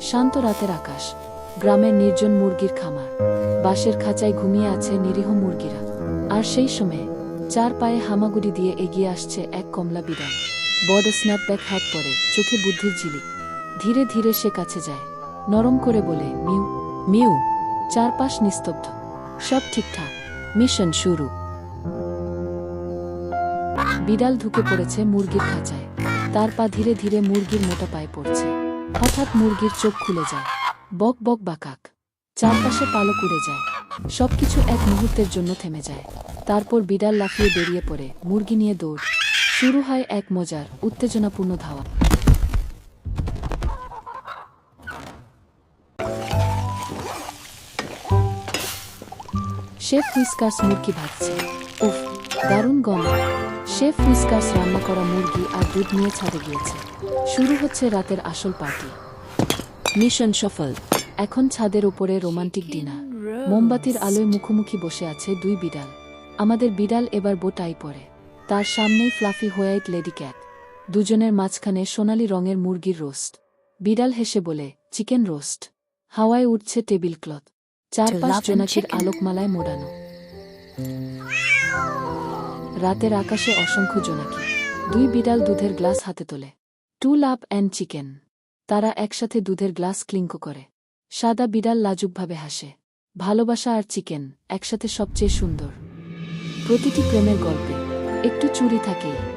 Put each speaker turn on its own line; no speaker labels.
শান্ত রাতের আকাশ, গ্রামের নির্জন মুরগির খামার, বাঁশের খাঁচায় ঘুমিয়ে আছে নিরীহ মুরগিরা। আর সেই সময়ে চার পায়ে হামাগুড়ি দিয়ে এগিয়ে আসছে এক কমলা বিড়াল। বড় স্ন্যাপব্যাক হ্যাট পরে চোখে বুদ্ধির ঝিলিক। ধীরে ধীরে সে কাছে যায়। নরম করে বলে, মিউ মিউ, চারপাশ নিস্তব্ধ। সব ঠিকঠাক। মিশন শুরু। বিড়াল ঢুকে পড়েছে মুরগির খাঁচায়। তার পা ধীরে ধীরে মুরগির মোটা পায়ে পড়ছে। হঠাৎ মুরগির চোখ খুলে যায়। বক বক বাকাক। চারপাশে পালক উড়ে যায়। সবকিছু এক মুহূর্তের জন্য থেমে যায়। তারপর বিড়াল লাফিয়ে বেরিয়ে পড়ে মুরগি নিয়ে দৌড়। শুরু হয় এক মজার, উত্তেজনাপূর্ণ ধাওয়া। শেফ হুইস্কার্স মুরগি ভাজছে। উফ, দারুণ গন্ধ। শেফ হুইস্কার্স রান্না করা মুরগি আর দুধ নিয়ে ছাদে গিয়েছে। শুরু হচ্ছে রাতের আসল পার্টি। মিশন সফল। এখন ছাদের উপরে রোমান্টিক ডিনার। মোমবাতির আলোয় মুখোমুখি বসে আছে দুই বিড়াল। আমাদের বিড়াল এবার বোটাই পরে তার সামনেই ফ্লাফি হোয়াইট লেডি ক্যাট। দুজনের মাঝখানে সোনালি রঙের মুরগির রোস্ট। বিড়াল হেসে বলে চিকেন রোস্ট? হাওয়ায় উঠছে টেবিল ক্লথ। চারপাশ জোনাকির. আলোকমালায় মোড়ানো। রাতের আকাশে অসংখ্য জোনাকি। দুই বিড়াল দুধের গ্লাস হাতে তোলে। To love and chicken. তারা একসাথে দুধের গ্লাস ক্লিঙ্ক করে। সাদা বিড়াল লাজুকভাবে হাসে। ভালোবাসা আর চিকেন একসাথে সবচেয়ে সুন্দর। প্রতিটি প্রেমের গল্পে একটু চুরি থাকে